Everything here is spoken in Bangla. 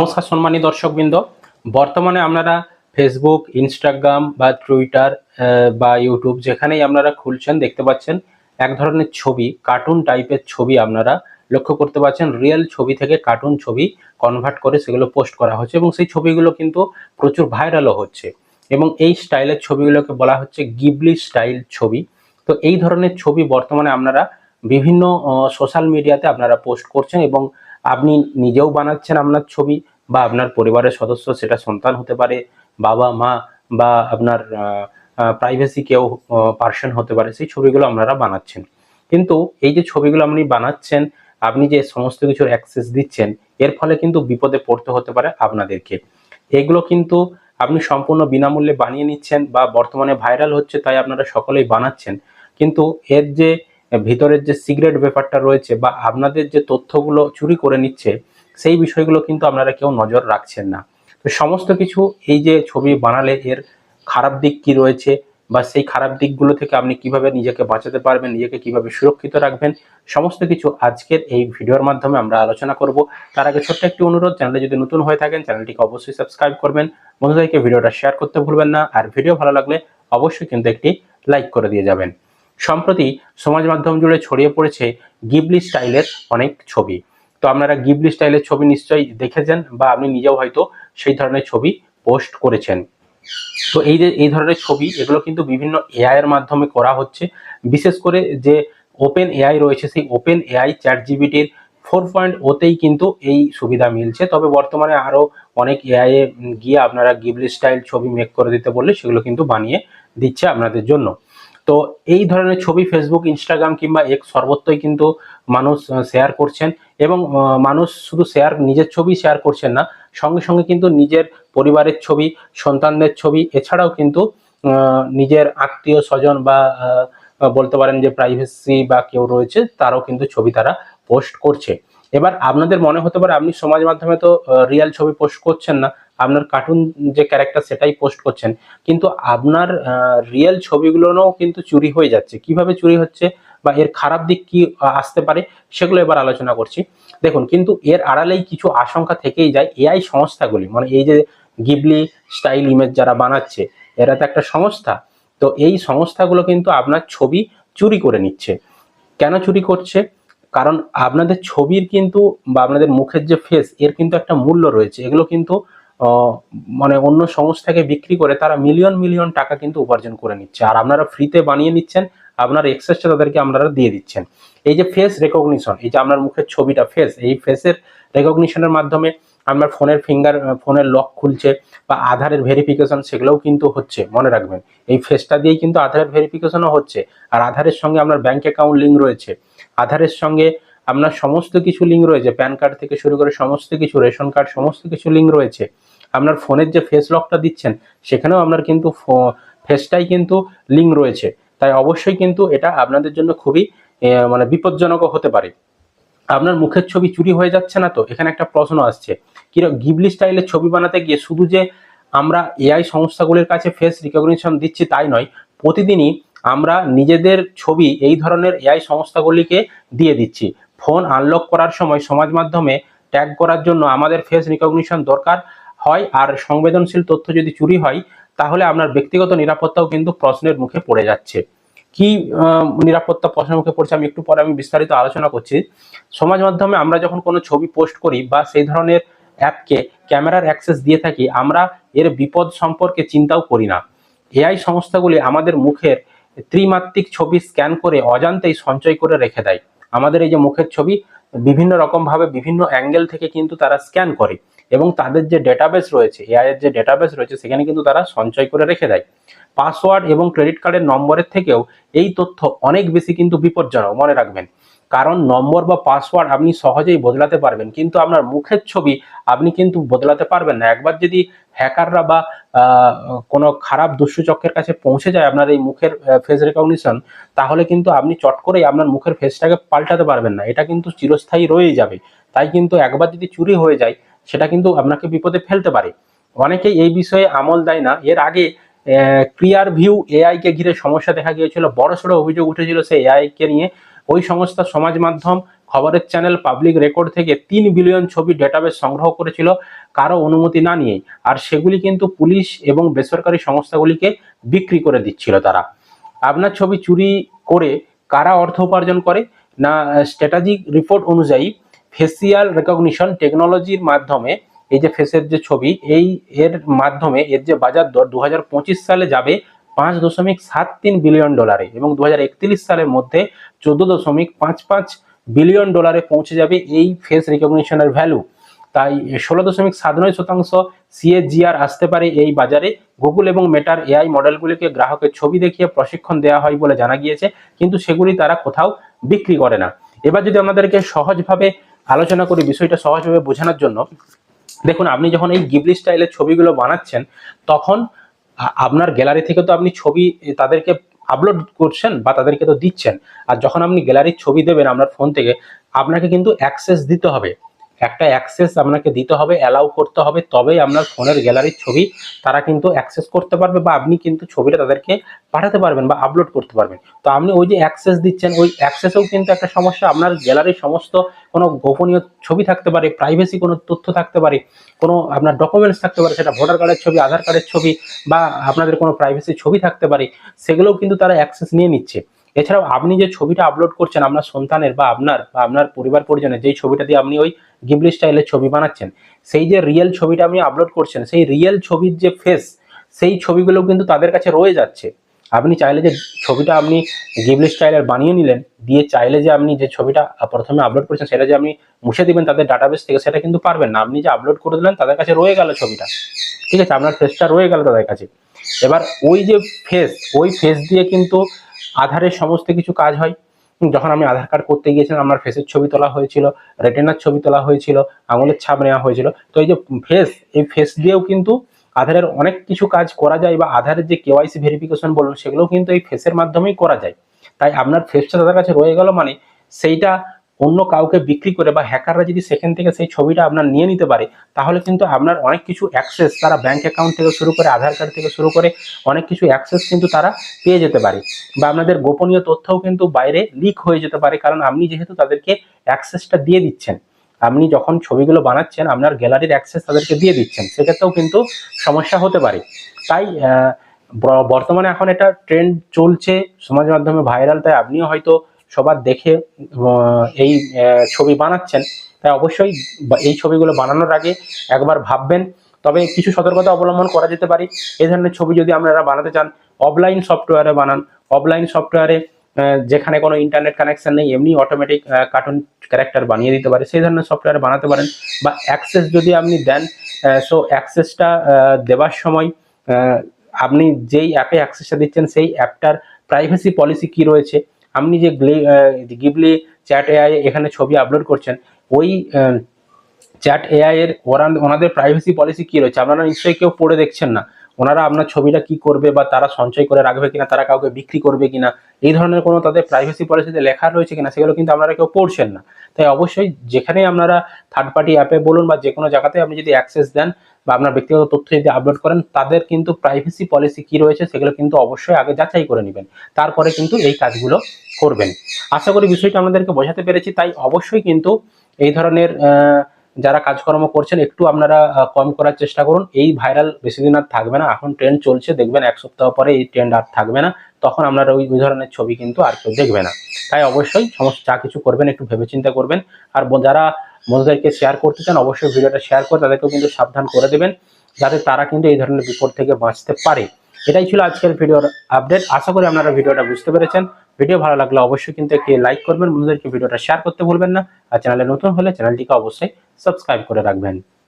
নমস্কার সম্মানী দর্শকবৃন্দ, বর্তমানে আপনারা ফেসবুক ইনস্টাগ্রাম বা টুইটার বা ইউটিউব যেখানেই আপনারা খুলছেন দেখতে পাচ্ছেন এক ধরনের ছবি কার্টুন টাইপের ছবি আপনারা লক্ষ্য করতে পারছেন রিয়েল ছবি থেকে কার্টুন ছবি কনভার্ট করে সেগুলো পোস্ট করা হচ্ছে এবং সেই ছবিগুলো কিন্তু প্রচুর ভাইরালও হচ্ছে এবং এই স্টাইলের ছবিগুলোকে বলা হচ্ছে গিবলি স্টাইল ছবি। তো এই ধরনের ছবি বর্তমানে আপনারা বিভিন্ন সোশ্যাল মিডিয়াতে আপনারা পোস্ট করছেন এবং আপনি নিজেও বানাচ্ছেন আপনার ছবি। বা আপনার পরিবারের সদস্য সেটা সন্তান হতে পারে, বাবা, মা বা আপনার প্রাইভেসি কেউ পার্সন হতে পারে, সেই ছবিগুলো আপনারা বানাচ্ছেন। কিন্তু এই যে ছবিগুলো আপনি বানাচ্ছেন, আপনি যে সমস্ত কিছুর অ্যাক্সেস দিচ্ছেন, এর ফলে কিন্তু বিপদে পড়তে হতে পারে আপনাদেরকে। এগুলো কিন্তু আপনি সম্পূর্ণ বিনামূল্যে বানিয়ে নিচ্ছেন বা বর্তমানে ভাইরাল হচ্ছে তাই আপনারা সকলেই বানাচ্ছেন। কিন্তু এর যে ভিতরের যে সিগারেট ব্যাপারটা রয়েছে বা আপনাদের যে তথ্যগুলো চুরি করে নিচ্ছে সেই বিষয়গুলো কিন্তু আপনারা কেউ নজর রাখছেন না। তো সমস্ত কিছু এই যে ছবি বানালে এর খারাপ দিক কি রয়েছে বা সেই খারাপ দিকগুলো থেকে আপনি কীভাবে নিজেকে বাঁচাতে পারবেন, নিজেকে কীভাবে সুরক্ষিত রাখবেন, সমস্ত কিছু আজকের এই ভিডিওর মাধ্যমে আমরা আলোচনা করব। তার আগে ছোট্ট একটি অনুরোধ, চ্যানেলে যদি নতুন হয়ে থাকেন, চ্যানেলটিকে অবশ্যই সাবস্ক্রাইব করবেন। বন্ধুদেরকে ভিডিওটা শেয়ার করতে ভুলবেন না, আর ভিডিও ভালো লাগলে অবশ্যই কিন্তু একটি লাইক করে দিয়ে যাবেন। সম্প্রতি সমাজ মাধ্যম জুড়ে ছড়িয়ে পড়েছে গিবলি স্টাইলের অনেক ছবি। তো আপনারা গিবলি স্টাইলের ছবি নিশ্চয়ই দেখেছেন বা আপনি নিজেও হয়তো সেই ধরনের ছবি পোস্ট করেছেন। তো এই যে, এই ধরনের ছবি, এগুলো কিন্তু বিভিন্ন এআই এর মাধ্যমে করা হচ্ছে। বিশেষ করে যে ওপেন এআই রয়েছে, সেই ওপেন এআই চ্যাট জিবিটির ফোর পয়েন্ট ওতেই কিন্তু এই সুবিধা মিলছে। তবে বর্তমানে আরও অনেক এআই এ গিয়ে আপনারা গিবলি স্টাইল ছবি মেক করে দিতে বললে সেগুলো কিন্তু বানিয়ে দিচ্ছে আপনাদের জন্য। তো এই ধরনের ছবি ফেসবুক ইনস্টাগ্রাম কিংবা এক সর্বত্রই কিন্তু মানুষ শেয়ার করছেন। এবং মানুষ শুধু শেয়ার নিজের ছবি শেয়ার করছেন না, সঙ্গে সঙ্গে কিন্তু নিজের পরিবারের ছবি, সন্তানদের ছবি, এছাড়াও কিন্তু নিজের আত্মীয় স্বজন বা বলতে পারেন যে প্রাইভেসি বা কেউ রয়েছে, তারাও কিন্তু ছবি তারা পোস্ট করছে। এবার আপনাদের মনে হতে পারে, আপনি সমাজ মাধ্যমে তো রিয়েল ছবি পোস্ট করছেন না, আপনার কার্টুন যে ক্যারেক্টার সেটাই পোস্ট করছেন, কিন্তু আপনার রিয়েল ছবিগুলোও কিন্তু চুরি হয়ে যাচ্ছে। কীভাবে চুরি হচ্ছে? বা এর খারাপ দিক কি আসতে পারে সেগুলো এবার আলোচনা করছি। দেখুন, কিন্তু এর আড়ালেই কিছু আশঙ্কা থেকেই যায় এআই সংস্থাগুলি। মানে এই যে গিবলি স্টাইল ইমেজ যারা বানাচ্ছে, এরা তো একটা সংস্থা। তো এই সংস্থাগুলো কিন্তু আপনার ছবি চুরি করে নিচ্ছে। কেন চুরি করছে? কারণ আপনাদের ছবির কিন্তু বা আপনাদের মুখের যে ফেস এর কিন্তু একটা মূল্য রয়েছে। এগুলো কিন্তু মানে অন্য সংস্থাকে বিক্রি করে তারা মিলিয়ন মিলিয়ন টাকা কিন্তু উপার্জন করে নিচ্ছে। আর আপনারা ফ্রিতে বানিয়ে নিচ্ছেন আপনার এক্সেসটা তাদেরকে আপনারা দিয়ে দিচ্ছেন। এই যে ফেস রেকগনিশন এই যে আপনার মুখের ছবিটা ফেস এই ফেসের রেকগনিশনের মাধ্যমে আপনার ফোনের ফিঙ্গার ফোনের লক খুলছে বা আধারের ভেরিফিকেশন সেগুলোও কিন্তু হচ্ছে, মনে রাখবেন। এই ফেসটা দিয়েই কিন্তু আধারের ভেরিফিকেশনও হচ্ছে। আর আধারের সঙ্গে আপনার ব্যাংক অ্যাকাউন্ট লিঙ্ক রয়েছে। আধারের সঙ্গে আপনার সমস্ত কিছু লিঙ্ক রয়েছে প্যান কার্ড থেকে শুরু করে সমস্ত কিছু রেশন কার্ড সমস্ত কিছু লিঙ্ক রয়েছে। আপনার ফোনের যে ফেস লকটা দিচ্ছেন, সেখানেও আপনার কিন্তু ফেসটাই কিন্তু লিঙ্ক রয়েছে। তাই অবশ্যই কিন্তু এটা আপনাদের জন্য খুবই মানে বিপজ্জনকও হতে পারে। আপনার মুখের ছবি চুরি হয়ে যাচ্ছে না তো? এখানে একটা প্রশ্ন আসছে। কীরকম গিবলি স্টাইলের ছবি বানাতে গিয়ে শুধু যে আমরা এআই সংস্থাগুলির কাছে ফেস রিকগনিশন দিচ্ছি তাই নয়, প্রতিদিনই আমরা নিজেদের ছবি এই ধরনের এআই সংস্থাগুলিকে দিয়ে দিচ্ছি। ফোন আনলক করার সময় সমাজ মাধ্যমে ট্যাগ করার জন্য আমাদের ফেস রিকগনিশন দরকার হয়, আর সংবেদনশীল তথ্য যদি চুরি হয় তাহলে আপনার ব্যক্তিগত নিরাপত্তাও কিন্তু প্রশ্নের মুখে পড়ে যাচ্ছে। কি নিরাপত্তা প্রশ্নের মুখে পড়ছে আমি একটু পরে আমি বিস্তারিত আলোচনা করছি। সমাজ মাধ্যমে আমরা যখন কোনো ছবি পোস্ট করি বা সেই ধরনের অ্যাপকে ক্যামেরার অ্যাক্সেস দিয়ে থাকি, আমরা এর বিপদ সম্পর্কে চিন্তাও করি না। এআই সংস্থাগুলি আমাদের মুখের ত্রিমাত্রিক ছবি স্ক্যান করে অজান্তেই সঞ্চয় করে রেখে দেয়। আমাদের এই যে মুখের ছবি বিভিন্ন রকমভাবে বিভিন্ন অ্যাঙ্গেল থেকে কিন্তু তারা স্ক্যান করে। এবং তাদের যে ডেটাবেস রয়েছে এআই এর যে ডেটাবেস রয়েছে, সেখানে কিন্তু তারা সঞ্চয় করে রেখে দেয়। পাসওয়ার্ড এবং ক্রেডিট কার্ডের নম্বরের থেকেও এই তথ্য অনেক বেশি কিন্তু বিপজ্জনক, মনে রাখবেন। কারণ নম্বর বা পাসওয়ার্ড আপনি সহজেই বদলাতে পারবেন, কিন্তু আপনার মুখের ছবি আপনি কিন্তু বদলাতে পারবেন না। একবার যদি হ্যাকাররা বা কোনো খারাপ দুষ্টচক্রের কাছে পৌঁছে যায় আপনার এই মুখের ফেস রেকগনিশন তাহলে কিন্তু আপনি চট করেই আপনার মুখের ফেসটাকে পাল্টাতে পারবেন না। এটা কিন্তু চিরস্থায়ী রয়েই যাবে। তাই কিন্তু একবার যদি চুরি হয়ে যায় সেটা কিন্তু আপনাকে বিপদে ফেলতে পারে। অনেকেই এই বিষয়ে আমল দেয় না। এর আগে ক্লিয়ার ভিউ এআই কে ঘিরে সমস্যা দেখা গিয়েছিল, বড় সড়ো অভিযোগ উঠেছিল সেই এআই কে নিয়ে। ওই সংস্থা সমাজ মাধ্যম, খবরের চ্যানেল পাবলিক রেকর্ড থেকে তিন বিলিয়ন ছবি ডেটাবেস সংগ্রহ করেছিল কারও অনুমতি না নিয়েই। আর সেগুলি কিন্তু পুলিশ এবং বেসরকারি সংস্থাগুলিকে বিক্রি করে দিচ্ছিল তারা। আপনার ছবি চুরি করে কারা অর্থ উপার্জন করে? না স্ট্র্যাটাজিক রিপোর্ট অনুযায়ী ফেসিয়াল রেকগনিশন টেকনোলজির মাধ্যমে এই যে ফেসের যে ছবি, এই এর মাধ্যমে এর যে বাজার দর দু হাজার পঁচিশ সালে যাবে পাঁচ দশমিক সাত তিন বিলিয়ন ডলারে এবং দু হাজার একত্রিশ সালের মধ্যে চোদ্দ দশমিক পাঁচ পাঁচ বিলিয়ন ডলারে পৌঁছে যাবে এই ফেস রিকগনিশনের ভ্যালু তাই ষোলো দশমিক সাত নয় শতাংশ সিএজিআর আসতে পারে এই বাজারে। গুগল এবং মেটার এআই মডেলগুলিকে গ্রাহকের ছবি দেখিয়ে প্রশিক্ষণ দেওয়া হয় বলে জানা গিয়েছে, কিন্তু সেগুলি তারা কোথাও বিক্রি করে না। এবার যদি আমাদেরকে সহজভাবে আলোচনা করি বিষয়টা সহজভাবে বোঝানোর জন্য। দেখুন, আপনি যখন এই গিবলি স্টাইলের ছবিগুলো বানাচ্ছেন, তখন আপনার গ্যালারি থেকে তো আপনি ছবি তাদেরকে আপলোড করছেন বা তাদেরকে তো দিচ্ছেন। আর যখন আপনি গ্যালারির ছবি দেবেন আপনার ফোন থেকে, আপনাকে কিন্তু অ্যাক্সেস দিতে হবে। একটা অ্যাক্সেস আপনাকে দিতে হবে অ্যালাউ করতে হবে, তবেই আপনার ফোনের গ্যালারির ছবি তারা কিন্তু অ্যাক্সেস করতে পারবে বা আপনি কিন্তু ছবিটা তাদেরকে পাঠাতে পারবেন বা আপলোড করতে পারবেন। তো আপনি ওই যে অ্যাক্সেস দিচ্ছেন, ওই অ্যাক্সেসেও কিন্তু একটা সমস্যা। আপনার গ্যালারির সমস্ত কোনো গোপনীয় ছবি থাকতে পারে প্রাইভেসি কোনো তথ্য থাকতে পারে, কোনো আপনার ডকুমেন্টস থাকতে পারে, সেটা ভোটার কার্ডের ছবি, আধার কার্ডের ছবি বা আপনাদের কোনো প্রাইভেসি ছবি থাকতে পারে, সেগুলোও কিন্তু তারা অ্যাক্সেস নিয়ে নিচ্ছে। এছাড়াও আপনি যে ছবিটা আপলোড করছেন আপনার সন্তানের বা আপনার বা আপনার পরিবার পরিজনের, যেই ছবিটা দিয়ে আপনি ওই গিবলি স্টাইলের ছবি বানাচ্ছেন, সেই যে রিয়েল ছবিটা আপনি আপলোড করছেন, সেই রিয়েল ছবির যে ফেস সেই ছবিগুলো কিন্তু তাদের কাছে রয়ে যাচ্ছে। আপনি চাইলে যে ছবিটা আপনি গিবলি স্টাইলের বানিয়ে নিলেন, দিয়ে চাইলে যে আপনি যে ছবিটা প্রথমে আপলোড করেছেন, সেটা যে আপনি মুছে দিবেন তাদের ডাটাবেস থেকে, সেটা কিন্তু পারবেন না। আপনি যে আপলোড করে দিলেন, তাদের কাছে রয়ে গেল ছবিটা। ঠিক আছে, আপনার ফেসটা রয়ে গেল তাদের কাছে। এবার ওই যে ফেস ওই ফেস দিয়ে কিন্তু আধারের সমস্ত কিছু কাজ হয়। যখন আমি আধার কার্ড করতে গিয়েছিলাম, আমার ফেসের ছবি তোলা হয়েছিল রেটেনার ছবি তোলা হয়েছিল, আঙুলের ছাপ নেওয়া হয়েছিল। তো এই যে ফেস এই ফেস দিয়েও কিন্তু আধারের অনেক কিছু কাজ করা যায় বা আধারের যে কেওয়াইসি ভেরিফিকেশন বলুন, সেগুলোও কিন্তু এই ফেসের মাধ্যমেই করা যায়। তাই আপনার ফেসটা তাদের কাছে রয়ে গেল মানে সেইটা অন্য কাউকে বিক্রি করে বা হ্যাকাররা যদি সেখান থেকে সেই ছবিটা আপনার নিয়ে নিতে পারে, তাহলে কিন্তু আপনার অনেক কিছু অ্যাক্সেস তারা ব্যাংক অ্যাকাউন্ট থেকে শুরু করে আধার কার্ড থেকে শুরু করে অনেক কিছু অ্যাক্সেস কিন্তু তারা পেয়ে যেতে পারে। বা আপনাদের গোপনীয় তথ্যও কিন্তু বাইরে লিক হয়ে যেতে পারে, কারণ আপনি যেহেতু তাদেরকে অ্যাক্সেসটা দিয়ে দিচ্ছেন, আপনি যখন ছবিগুলো বানাচ্ছেন আপনার গ্যালারির অ্যাক্সেস তাদেরকে দিয়ে দিচ্ছেন, সেক্ষেত্রেও কিন্তু সমস্যা হতে পারে। তাই বর্তমানে এখন এটা ট্রেন্ড চলছে সমাজ মাধ্যমে ভাইরাল তাই আপনিও হয়তো সবার দেখে এই ছবি বানাচ্ছেন, তাই অবশ্যই এই ছবিগুলো বানানোর আগে একবার ভাববেন। তবে কিছু সতর্কতা অবলম্বন করা যেতে পারে। এই ধরনের ছবি যদি আপনারা বানাতে চান অফলাইন সফটওয়্যারে বানান। অফলাইন সফটওয়্যারে যেখানে কোনো ইন্টারনেট কানেকশন নেই, এমনি অটোমেটিক কার্টুন ক্যারেক্টার বানিয়ে দিতে পারে। সেই ধরনের সফটওয়্যার বানাতে পারেন। বা অ্যাক্সেস যদি আপনি দেন সো অ্যাক্সেসটা দেওয়ার সময় আপনি যেই অ্যাপে অ্যাক্সেসটা দিচ্ছেন, সেই অ্যাপটার প্রাইভেসি পলিসি কি রয়েছে? আপনি যে গিবলি চ্যাট এআই এখানে ছবি আপলোড করছেন, ওই চ্যাট এআই এর ওরা ওনাদের প্রাইভেসি পলিসি কি রয়েছে? আপনারা নিশ্চয়ই কেউ পড়ে দেখছেন না। ওনারা আপনার ছবিটা কি করবে বা তারা সঞ্চয় করে রাখবে কিনা, তারা কাউকে বিক্রি করবে কিনা, এই ধরনের কোনো তাদের প্রাইভেসি পলিসিতে লেখা রয়েছে কিনা, সেগুলো কিন্তু আপনারা কেউ পড়ছেন না। তাই অবশ্যই যেখানেই আপনারা থার্ড পার্টি অ্যাপে বলুন বা যে কোনো জায়গাতে আপনি যদি অ্যাক্সেস দেন বা আপনার ব্যক্তিগত তথ্য যদি আপলোড করেন, তাদের কিন্তু প্রাইভেসি পলিসি কি রয়েছে সেগুলো কিন্তু অবশ্যই আগে যাচাই করে নেবেন। তারপরে কিন্তু এই কাজগুলো করবেন। আশা করি বিষয়টা আমাদেরকে বোঝাতে পেরেছি, তাই অবশ্যই কিন্তু এই ধরনের যারা কাজকর্ম করছেন, একটু আপনারা কম করার চেষ্টা করুন। এই ভাইরাল বেশি দিন আর থাকবে না। এখন ট্রেন্ড চলছে, দেখবেন এক সপ্তাহ পরে এই ট্রেন্ড আর থাকবে না। তখন আপনারা ওই ধরনের ছবি কিন্তু আর কেউ দেখবে না। তাই অবশ্যই সমস্ত যা কিছু করবেন, একটু ভেবেচিন্তে করবেন। আর যারা বন্ধুদেরকে শেয়ার করতে চান, অবশ্যই ভিডিওটা শেয়ার করে তাদেরকেও কিন্তু সাবধান করে দেবেন, যাতে তারা কিন্তু এই ধরনের বিপদ থেকে বাঁচতে পারে। এটাই ছিল আজকের ভিডিওর আপডেট আশা করি আপনারা ভিডিওটা বুঝতে পেরেছেন। ভিডিও ভালো লাগলে অবশ্যই কিন্তু একটি লাইক করবেন। বন্ধুদেরকে ভিডিওটা শেয়ার করতে ভুলবেন না। আর চ্যানেলে নতুন হলে চ্যানেলটিকে অবশ্যই সাবস্ক্রাইব করে রাখবেন।